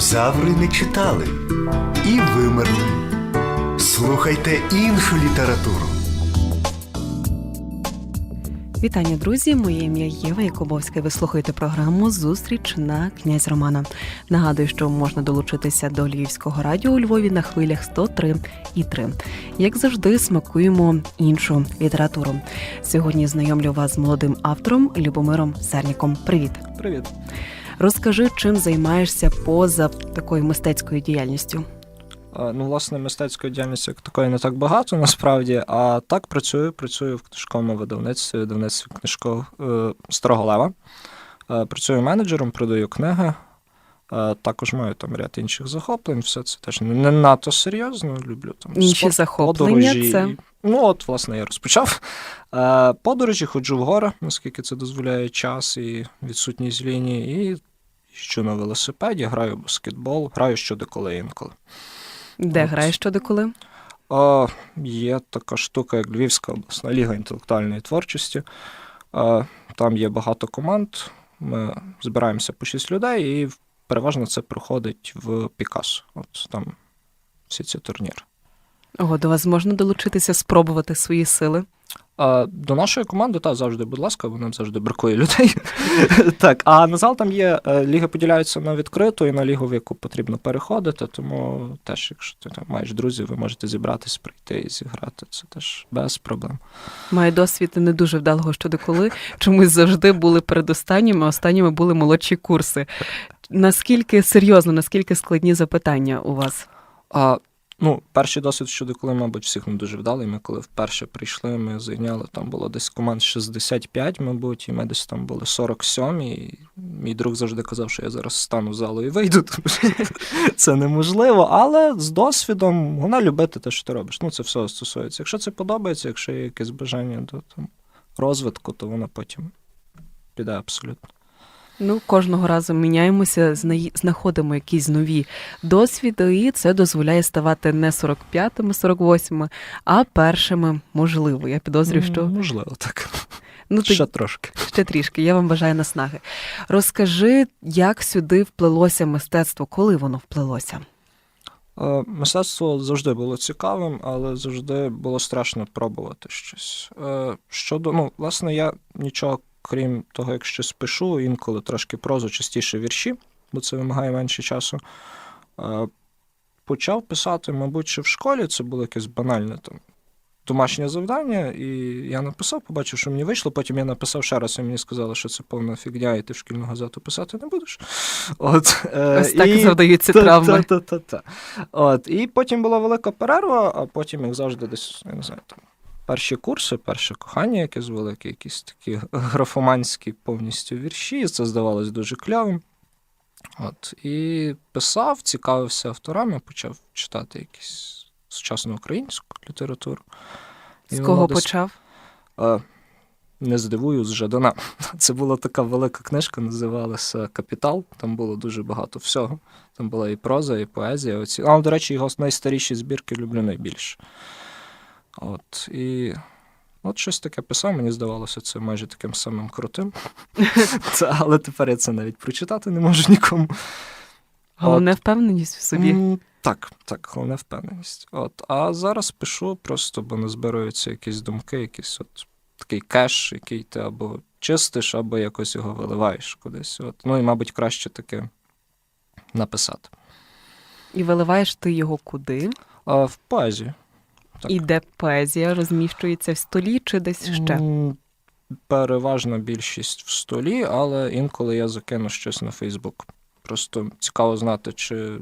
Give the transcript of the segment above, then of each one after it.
динозаври не читали і вимерли. Слухайте іншу літературу. Вітання, друзі! Моє ім'я Єва Якубовська. Ви слухаєте програму Зустріч на князь Романа. Нагадую, що можна долучитися до Львівського радіо у Львові на хвилях 103 і 3. Як завжди, смакуємо іншу літературу. Сьогодні знайомлю вас з молодим автором Любомиром Серніком. Привіт! Привіт. Розкажи, чим займаєшся поза такою мистецькою діяльністю. Ну, власне, мистецької діяльності як такої не так багато насправді. А так працюю. Працюю в книжковому видавництві, видавництві книжков е, Старого Лева. Е, Працюю менеджером, продаю книги. Е, Також маю там ряд інших захоплень. Все це теж не, не надто серйозно. Люблю там Інші спорт, захоплення подорожі. це? Ну, от, власне, я розпочав. Е, Подорожі ходжу в гори, наскільки це дозволяє час і відсутність лінії. І їжджу на велосипеді, граю в баскетбол, граю щодеколи інколи. Де От. граєш що деколи? А, є така штука, як Львівська обласна ліга інтелектуальної творчості. А, там є багато команд. Ми збираємося по шість людей, і переважно це проходить в Пікасо. От там всі ці турніри. Ого, до вас можна долучитися, спробувати свої сили. А, до нашої команди, та завжди, будь ласка, бо нам завжди бракує людей. так, а на зал там є е, ліги поділяються на відкриту і на лігу, в яку потрібно переходити. Тому теж, якщо ти там маєш друзів, ви можете зібратись, прийти і зіграти. Це теж без проблем. Маю досвід не дуже вдалого щодеколи. Чомусь завжди були передостанніми, а останніми були молодші курси. Наскільки серйозно, наскільки складні запитання у вас? А, ну, перший досвід щодо коли, мабуть, всіх не дуже вдалий. Ми коли вперше прийшли, ми зайняли там було десь команд 65, мабуть, і ми десь там були 47. І мій друг завжди казав, що я зараз стану з залу і вийду, тому що це неможливо. Але з досвідом вона любити те, що ти робиш. Ну, це все стосується. Якщо це подобається, якщо є якесь бажання до там, розвитку, то вона потім піде абсолютно. Ну, кожного разу міняємося, знаходимо якісь нові досвіди, і це дозволяє ставати не 45-ми, 48-ми, а першими, можливо. Я підозрюю, що Можливо, так. ну Ще тоді трошки. ще трішки. Я вам бажаю наснаги. Розкажи, як сюди вплелося мистецтво, коли воно вплелося? Е, Мистецтво завжди було цікавим, але завжди було страшно пробувати щось. Е, Щодо, ну, власне, я нічого, крім того, як щось пишу, інколи трошки прозу, частіше вірші, бо це вимагає менше часу. Е, Почав писати, мабуть, ще в школі, це було якесь банальне там. Домашнє завдання, і я написав, побачив, що мені вийшло. Потім я написав ще раз, і мені сказали, що це повна фігня, і ти в шкільну газету писати не будеш. От, е, Ось так і завдаються та- травми. та- та- та. От, і потім була велика перерва, а потім, як завжди, десь, я не знаю, там, перші курси, перше кохання, якесь велике, якісь такі графоманські повністю вірші. Це здавалось дуже кльовим. От, і писав, цікавився авторами, почав читати якісь сучасну українську літературу. І З кого десь, почав? е, не здивую, з Жадана. Це була така велика книжка, називалася Капітал. Там було дуже багато всього. Там була і проза, і поезія. Оці... А, до речі, його найстаріші збірки люблю найбільше. От, і от щось таке писав, мені здавалося, це майже таким самим крутим. Це, але тепер я це навіть прочитати не можу нікому. Головне впевненість в собі. Так, так, головне впевненість. От. А зараз пишу просто, бо назбируються якісь думки, якийсь от такий кеш, який ти або чистиш, або якось його виливаєш кудись. От. Ну і, мабуть, краще таке написати. І виливаєш ти його куди? А в поезію. Так. І де поезія розміщується в столі чи десь ще? Переважна більшість в столі, але інколи я закину щось на Фейсбук. Просто цікаво знати, чи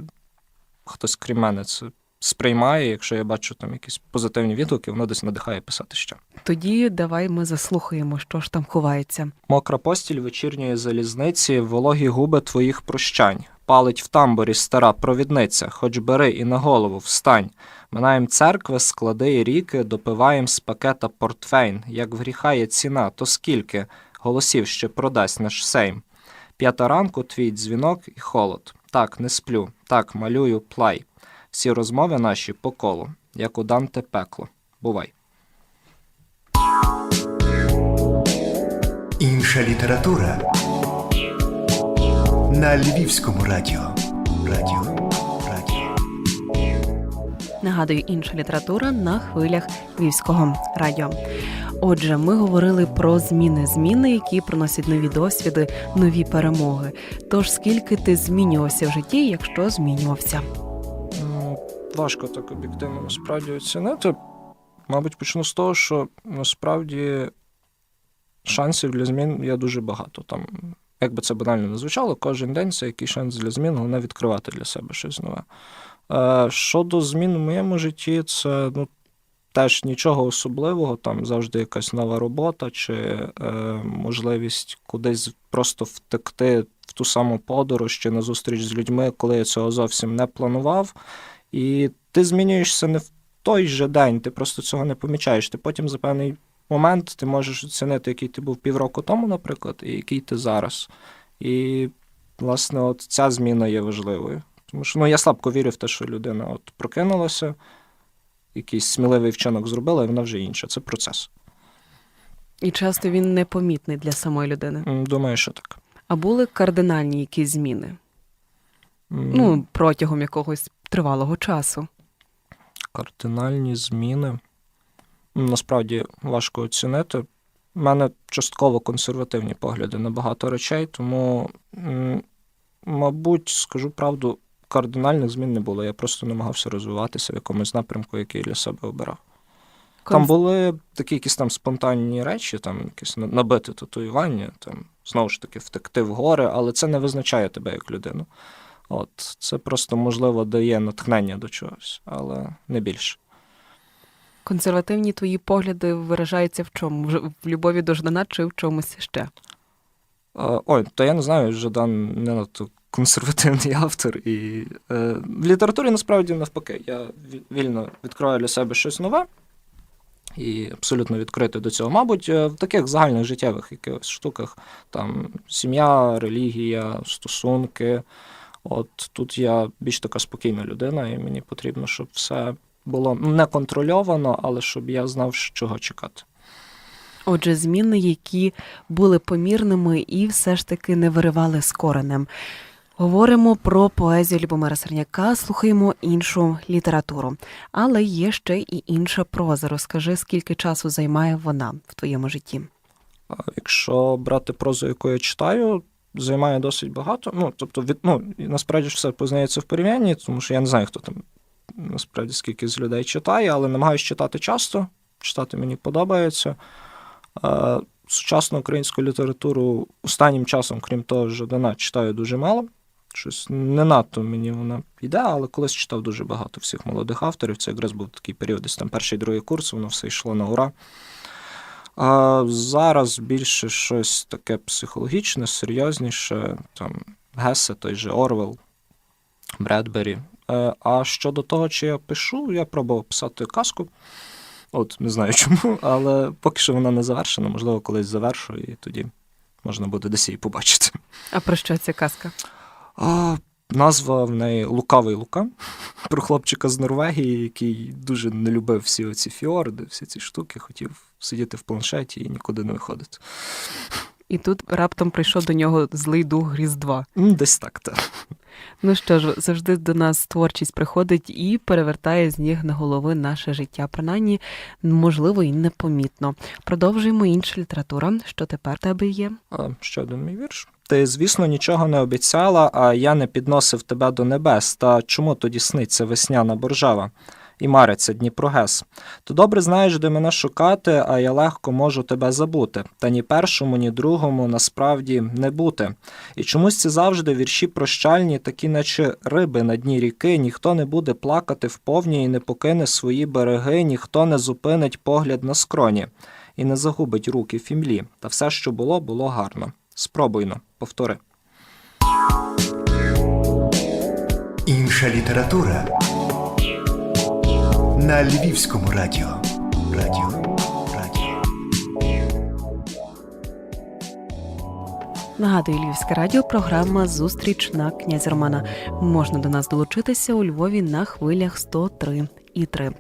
хтось крім мене це сприймає. Якщо я бачу там якісь позитивні відгуки, воно десь надихає писати ще. Тоді давай ми заслухаємо, що ж там ховається. Мокра постіль вечірньої залізниці, вологі губи твоїх прощань. Палить в тамбурі стара провідниця, хоч бери і на голову встань. Минаєм церкви, склади і ріки, допиваєм з пакета портфейн. Як в гріха є ціна, то скільки голосів ще продасть наш сейм. П'ята ранку твій дзвінок і холод. Так, не сплю, так, малюю плай. Всі розмови наші по колу, як у Данте пекло. Бувай. Інша література на Львівському. Радіо. Радіо. Нагадую, інша література на хвилях Львівського радіо. Отже, ми говорили про зміни, зміни, які приносять нові досвіди, нові перемоги. Тож скільки ти змінювався в житті, якщо змінювався? М, Важко так об'єктивно насправді оцінити. Мабуть, почну з того, що насправді шансів для змін є дуже багато. Там, як би це банально не звучало, кожен день це якийсь шанс для змін, головне відкривати для себе щось нове. Е, щодо змін в моєму житті, це ну, теж нічого особливого, там завжди якась нова робота чи е, можливість кудись просто втекти в ту саму подорож чи на зустріч з людьми, коли я цього зовсім не планував. І ти змінюєшся не в той же день, ти просто цього не помічаєш. Ти потім за певний момент ти можеш оцінити, який ти був півроку тому, наприклад, і який ти зараз. І, власне, от ця зміна є важливою. Тому що ну, я слабко вірю в те, що людина от прокинулася, якийсь сміливий вчинок зробила, і вона вже інша. Це процес. І часто він непомітний для самої людини. Думаю, що так. А були кардинальні якісь зміни? М, Ну, протягом якогось тривалого часу. кардинальні зміни. Насправді важко оцінити. У мене частково консервативні погляди на багато речей, тому, мабуть, скажу правду, кардинальних змін не було. Я просто намагався розвиватися в якомусь напрямку, який для себе обирав. Там були такі якісь там спонтанні речі, там якесь на- набите татуювання, там знову ж таки втекти в гори, але це не визначає тебе як людину. От це просто можливо дає натхнення до чогось, але не більше. Консервативні твої погляди виражаються в чому? В в любові до Ждана чи в чомусь ще? Ой, то я не знаю, Жадан не надто консервативний автор. І е, в літературі насправді навпаки. Я вільно відкриваю для себе щось нове і абсолютно відкритий до цього. Мабуть, е, в таких загальних життєвих якихось штуках, там сім'я, релігія, стосунки. От тут я більш така спокійна людина, і мені потрібно, щоб все було не контрольовано, але щоб я знав, чого чекати. Отже, зміни, які були помірними і все ж таки не виривали з коренем. Говоримо про поезію Любомира Серняка, слухаємо іншу літературу. Але є ще і інша проза. Розкажи, скільки часу займає вона в твоєму житті? Якщо брати прозу, яку я читаю, займає досить багато. Ну, тобто, від, ну, насправді все познається в порівнянні, тому що я не знаю, хто там насправді скільки з людей читає, але намагаюся читати часто. Читати мені подобається. Сучасну українську літературу останнім часом, крім того, Жадана, читаю дуже мало. Щось не надто мені вона йде, але колись читав дуже багато всіх молодих авторів. Це якраз був такий період, десь там перший другий курс, воно все йшло на ура. А зараз більше щось таке психологічне, серйозніше, там Гесе, той же Орвел, Бредбері. Е, А щодо того, чи я пишу, я пробував писати казку. От не знаю чому, але поки що вона не завершена, можливо, колись завершу, і тоді можна буде десь її побачити. А про що ця казка? А, назва в неї Лукавий Лука про хлопчика з Норвегії, який дуже не любив всі оці фіорди, всі ці штуки, хотів сидіти в планшеті і нікуди не виходити. І тут раптом прийшов до нього злий дух Різдва. Десь так, так. Ну що ж, завжди до нас творчість приходить і перевертає з ніг на голови наше життя. Принаймні, можливо, і непомітно. Продовжуємо інша література. Що тепер тебе є? А, ще один мій вірш. Ти, звісно, нічого не обіцяла, а я не підносив тебе до небес. Та чому тоді сниться весняна боржава? І мариться Дніпро Гес. Ти добре знаєш, де мене шукати, а я легко можу тебе забути. Та ні першому, ні другому насправді не бути. І чомусь ці завжди вірші прощальні, такі, наче риби на дні ріки, ніхто не буде плакати в повні і не покине свої береги, ніхто не зупинить погляд на скроні і не загубить руки в імлі. Та все, що було, було гарно. Спробуйно, повтори. Інша література на Львівському радіо. Радіо. Радіо. Нагадую, Львівське радіо, програма Зустріч на князь Романа. Можна до нас долучитися у Львові на хвилях 103 і 3.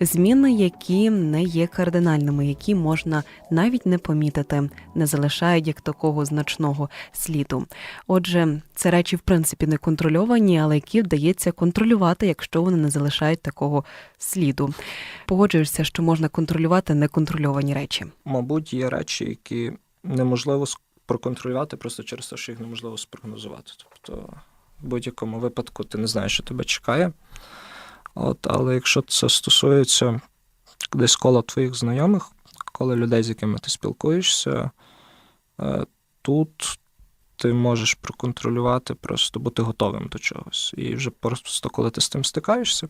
Зміни, які не є кардинальними, які можна навіть не помітити, не залишають як такого значного сліду. Отже, це речі в принципі не контрольовані, але які вдається контролювати, якщо вони не залишають такого сліду. Погоджуєшся, що можна контролювати неконтрольовані речі. Мабуть, є речі, які неможливо проконтролювати просто через те, що їх неможливо спрогнозувати. Тобто, в будь-якому випадку ти не знаєш, що тебе чекає. От, але якщо це стосується десь кола твоїх знайомих, коли людей, з якими ти спілкуєшся, е, тут ти можеш проконтролювати, просто бути готовим до чогось. І вже просто коли ти з тим стикаєшся,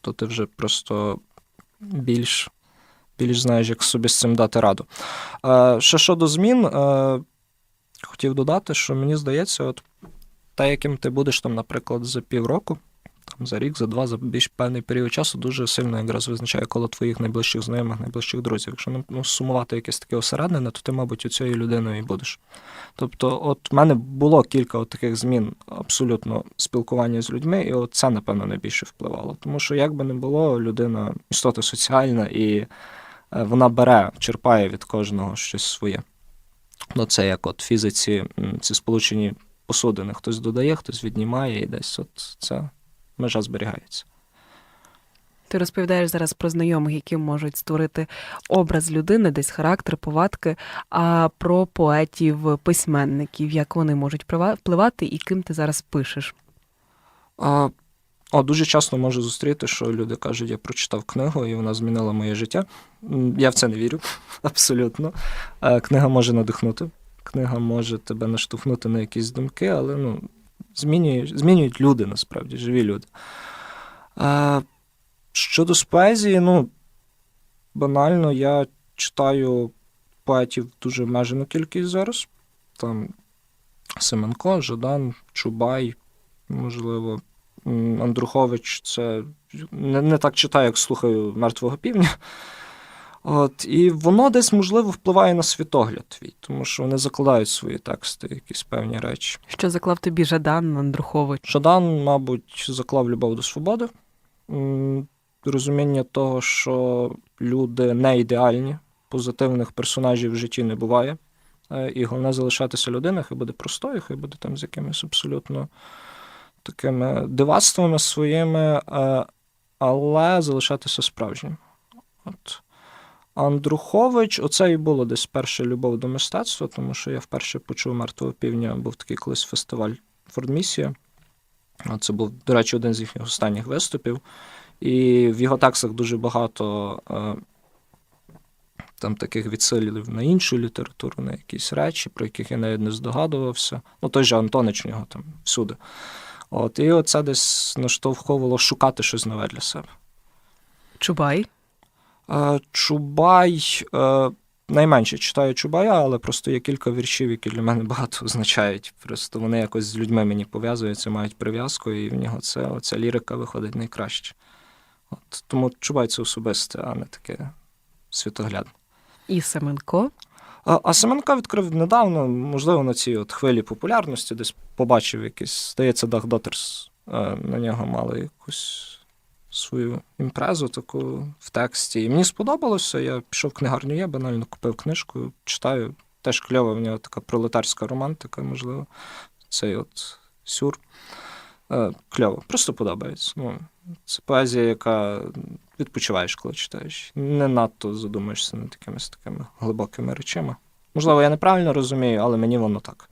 то ти вже просто більш, більш знаєш, як собі з цим дати раду. Ще щодо змін, е, хотів додати, що мені здається, от те, яким ти будеш там, наприклад, за півроку, там, за рік, за два, за більш певний період часу, дуже сильно якраз визначає коло твоїх найближчих знайомих, найближчих друзів. Якщо ну, сумувати якесь таке осереднене, то ти, мабуть, у цією людиною і будеш. Тобто, от в мене було кілька от таких змін абсолютно спілкування з людьми, і от це, напевно, найбільше впливало. Тому що, як би не було, людина істота соціальна, і е, вона бере, черпає від кожного щось своє. Ну, це як от фізиці ці сполучені посудини. Хтось додає, хтось віднімає, і десь от ця межа зберігається. Ти розповідаєш зараз про знайомих, які можуть створити образ людини, десь характер, повадки, а про поетів, письменників, як вони можуть впливати і ким ти зараз пишеш. А, о, дуже часто можу зустріти, що люди кажуть, я прочитав книгу, і вона змінила моє життя. Я в це не вірю, абсолютно. Е, Книга може надихнути, книга може тебе наштовхнути на якісь думки, але ну, змінює, змінюють люди насправді, живі люди. Е, Щодо з поезії, ну, банально, я читаю поетів дуже обмежену кількість зараз. Там Семенко, Жадан, Чубай, можливо, Андрухович це не, не так читаю, як слухаю мертвого півня. От, і воно десь, можливо, впливає на світогляд твій, тому що вони закладають свої тексти, якісь певні речі. Що заклав тобі Жадан Андрухович? Жадан, мабуть, заклав любов до свободи, розуміння того, що люди не ідеальні, позитивних персонажів в житті не буває. Е, І головне залишатися людиною, хай буде простою, хай буде там з якимись абсолютно такими дивацтвами своїми, е, але залишатися справжнім. От. Андрухович, оце і було десь перша любов до мистецтва, тому що я вперше почув мертвого півня, був такий колись фестиваль Фордмісія. Це був, до речі, один з їхніх останніх виступів. І в його текстах дуже багато е, там таких відсилів на іншу літературу, на якісь речі, про яких я навіть не здогадувався. Ну, той же Антонич в нього там всюди. От, і оце десь наштовховувало шукати щось нове для себе. Чубай. Е, Чубай. Е, найменше читаю Чубая, але просто є кілька віршів, які для мене багато означають. Просто вони якось з людьми мені пов'язуються, мають прив'язку, і в нього це, оця лірика виходить найкраще. От, тому Чубай це особисте, а не таке світоглядне. І Семенко. А, а Семенка відкрив недавно, можливо, на цій от хвилі популярності, десь побачив якийсь, здається, Дах Дотерс на нього мали якусь свою імпрезу таку в тексті. І мені сподобалося. Я пішов в книгарню, я банально купив книжку, читаю. Теж кльова в нього така пролетарська романтика, можливо. Цей от сюр. Е, Кльово, просто подобається. Ну, це поезія, яка відпочиваєш, коли читаєш. Не надто задумуєшся над якимись такими глибокими речами. Можливо, я неправильно розумію, але мені воно так.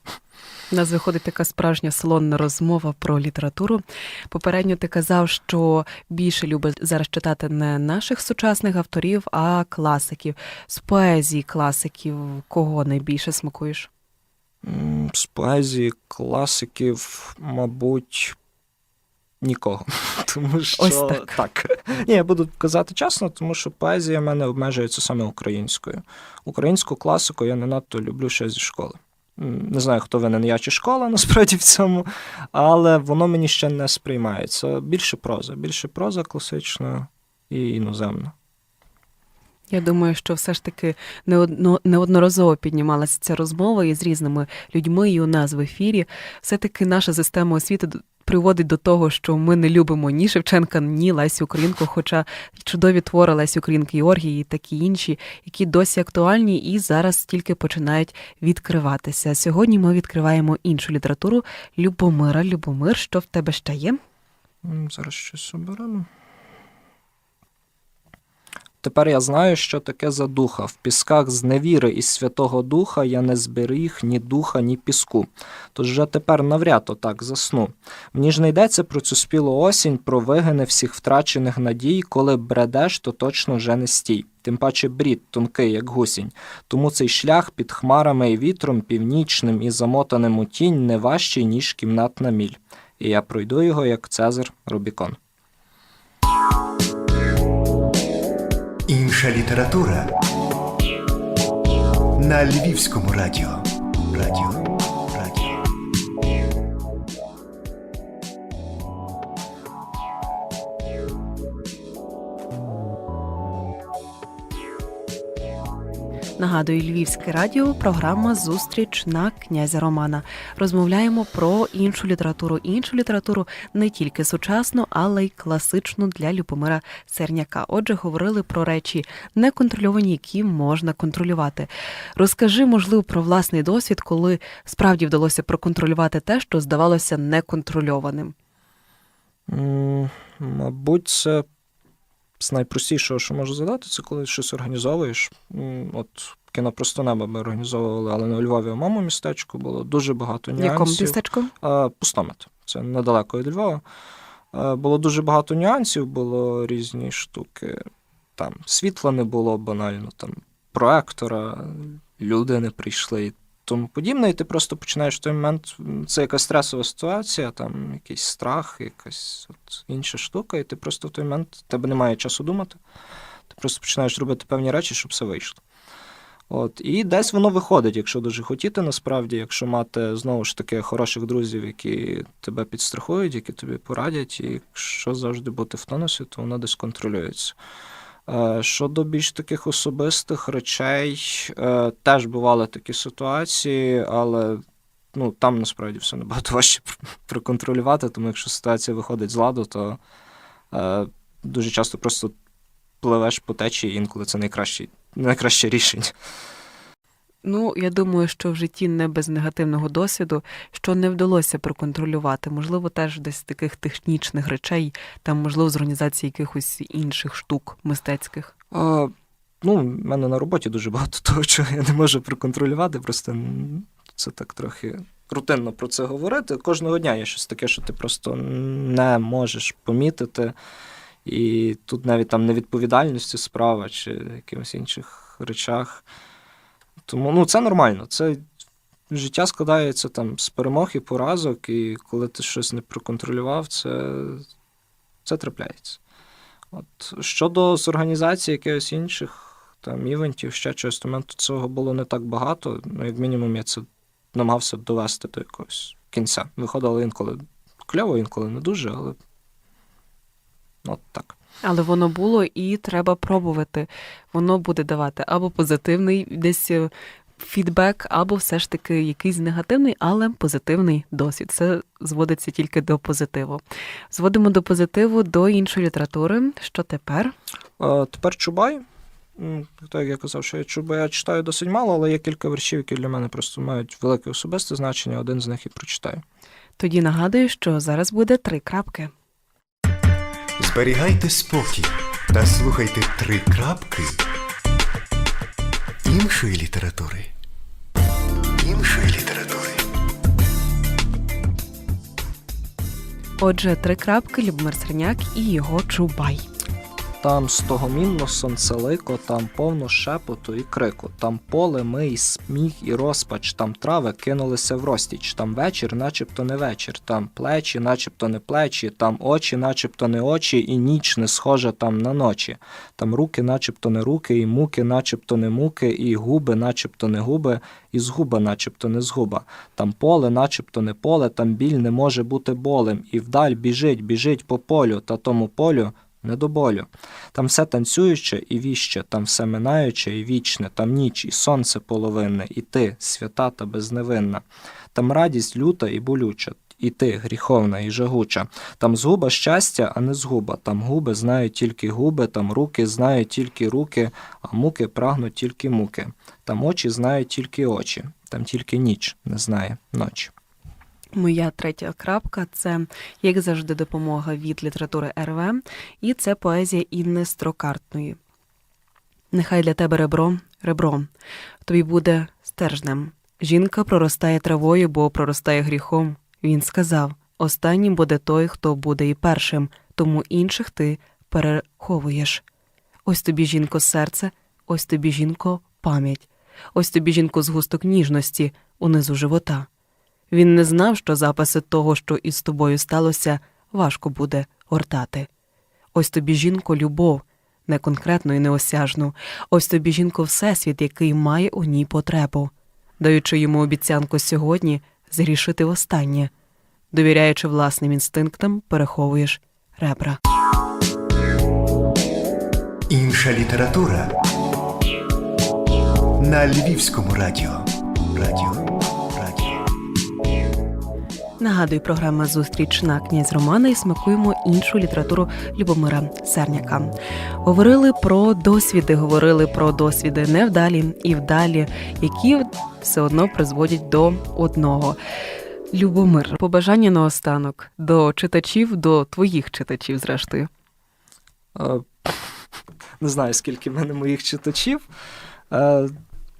У нас виходить така справжня салонна розмова про літературу. Попередньо ти казав, що більше любиш зараз читати не наших сучасних авторів, а класиків. З поезії класиків кого найбільше смакуєш? З поезії класиків, мабуть, нікого. Тому що Ось так. Ні, я буду казати чесно, тому що поезія в мене обмежується саме українською. Українську класику я не надто люблю ще зі школи. Не знаю, хто винен я чи школа насправді в цьому, але воно мені ще не сприймається. Більше проза, більше проза класична і іноземна. Я думаю, що все ж таки неодноразово піднімалася ця розмова із різними людьми і у нас в ефірі. Все-таки наша система освіти приводить до того, що ми не любимо ні Шевченка, ні Лесю Українку, хоча чудові твори Лесі Українки Георгії і такі інші, які досі актуальні і зараз тільки починають відкриватися. Сьогодні ми відкриваємо іншу літературу Любомира. Любомир, що в тебе ще є? Зараз щось оберемо. Тепер я знаю, що таке задуха. В пісках з невіри і Святого Духа я не зберіг ні духа, ні піску. Тож вже тепер навряд отак засну. Мені ж не йдеться про цю спілу осінь, про вигини всіх втрачених надій, коли бредеш, то точно вже не стій. Тим паче брід, тонкий, як гусінь. Тому цей шлях під хмарами і вітром, північним і замотаним у тінь не важчий, ніж кімнатна міль. І я пройду його, як Цезар Рубікон. Інша література на Львівському. Радіо. Радіо. Нагадую, Львівське радіо, програма Зустріч на князя Романа. Розмовляємо про іншу літературу. Іншу літературу не тільки сучасну, але й класичну для Любомира Серняка. Отже, говорили про речі неконтрольовані, які можна контролювати. Розкажи, можливо, про власний досвід, коли справді вдалося проконтролювати те, що здавалося неконтрольованим. Мабуть, це з найпростішого, що можу задати, це коли щось організовуєш. От кіно просто небо ми організовували, але у Львові, в моєму містечку було дуже багато нюансів. якому містечку? Пустомет. Це недалеко від Львова. Було дуже багато нюансів, було різні штуки. Там світла не було банально, там проектора, люди не прийшли тому подібне. І ти просто починаєш в той момент. Це якась стресова ситуація, там якийсь страх, якась от інша штука, і ти просто в той момент в тебе немає часу думати. Ти просто починаєш робити певні речі, щоб все вийшло. От, і десь воно виходить, якщо дуже хотіти, насправді, якщо мати знову ж таки хороших друзів, які тебе підстрахують, які тобі порадять, і якщо завжди бути в тонусі, то воно десь контролюється. Е, Щодо більш таких особистих речей, е, теж бували такі ситуації, але ну, там насправді все набагато важче проконтролювати, тому якщо ситуація виходить з ладу, то е, дуже часто просто пливеш по течії, інколи це найкраще, найкраще рішення. Ну, я думаю, що в житті не без негативного досвіду, що не вдалося проконтролювати. Можливо, теж десь таких технічних речей, там, можливо, з організації якихось інших штук мистецьких. А, ну, в мене на роботі дуже багато того, чого я не можу проконтролювати. Просто це так трохи рутинно про це говорити. Кожного дня є щось таке, що ти просто не можеш помітити. І тут навіть там невідповідальності справа чи якимось інших речах. Тому ну, це нормально. Це життя складається там з перемог і поразок, і коли ти щось не проконтролював, це, це трапляється. От щодо з організації якихось інших там івентів, ще чогось, то мене цього було не так багато. Ну, як мінімум, я це намагався довести до якогось кінця. Виходило інколи кльово, інколи не дуже, але от так. Але воно було і треба пробувати. Воно буде давати або позитивний десь е, фідбек, або все ж таки якийсь негативний, але позитивний досвід. Це зводиться тільки до позитиву. Зводимо до позитиву до іншої літератури. Що тепер? Е, тепер Чубай. Так як я казав, що я Чубая читаю досить мало, але є кілька віршів, які для мене просто мають велике особисте значення. Один з них і прочитаю. Тоді нагадую, що зараз буде три крапки. Зберігайте спокій та слухайте три крапки іншої літератури. Іншої літератури. Отже, три крапки Любомир Серняк і його Чубай. Там стогомінно сонцелико, там повно шепоту і крику, там поле, мий, сміх і розпач, там трави кинулися в розтіч, там вечір, начебто не вечір, там плечі, начебто не плечі, там очі, начебто не очі, і ніч не схожа там на ночі, там руки, начебто не руки, і муки, начебто не муки, і губи, начебто не губи, і згуба, начебто не згуба. Там поле, начебто не поле, там біль не може бути болем, і вдаль біжить, біжить по полю, та тому полю не до болю. Там все танцююче і віще, там все минаюче і вічне, там ніч, і сонце половинне, і ти, свята та безневинна. Там радість люта і болюча, і ти, гріховна і жагуча. Там згуба щастя, а не згуба. Там губи знають тільки губи, там руки знають тільки руки, а муки прагнуть тільки муки. Там очі знають тільки очі, там тільки ніч не знає ночі. Моя третя крапка це, як завжди, допомога від літератури РВ, і це поезія Інни Строкартної. Нехай для тебе ребро, ребро, тобі буде стержнем. Жінка проростає травою, бо проростає гріхом. Він сказав: останнім буде той, хто буде і першим, тому інших ти переховуєш. Ось тобі, жінко, серце, ось тобі, жінко, пам'ять, ось тобі, жінко, згусток ніжності унизу живота. Він не знав, що записи того, що із тобою сталося, важко буде гортати. Ось тобі, жінко, любов, не конкретну і неосяжну, ось тобі, жінко, всесвіт, який має у ній потребу, даючи йому обіцянку сьогодні згрішити востаннє, довіряючи власним інстинктам, переховуєш ребра. Інша література на Львівському. Радіо. Радіо. Нагадую, програма Зустріч на князь Романа і смакуємо іншу літературу Любомира Серняка. Говорили про досвіди, говорили про досвіди невдалі і вдалі, які все одно призводять до одного. Любомир, побажання наостанок до читачів, до твоїх читачів, зрештою. Е, Не знаю, скільки в мене моїх читачів. Е,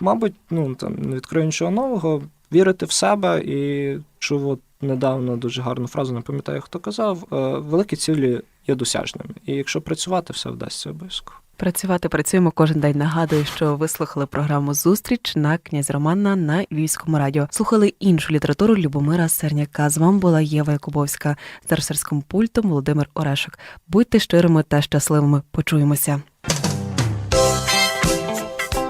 Мабуть, ну там не відкрию нічого нового. Вірити в себе і чув от недавно дуже гарну фразу, не пам'ятаю, хто казав. е, Великі цілі є досяжними. І якщо працювати, все вдасться обов'язково. Працювати працюємо кожен день. Нагадую, що ви слухали програму Зустріч на князь Романа на Львівському радіо. Слухали іншу літературу Любомира Серняка. З вами була Єва Якубовська з режисерським пультом Володимир Орешик. Будьте щирими та щасливими. Почуємося.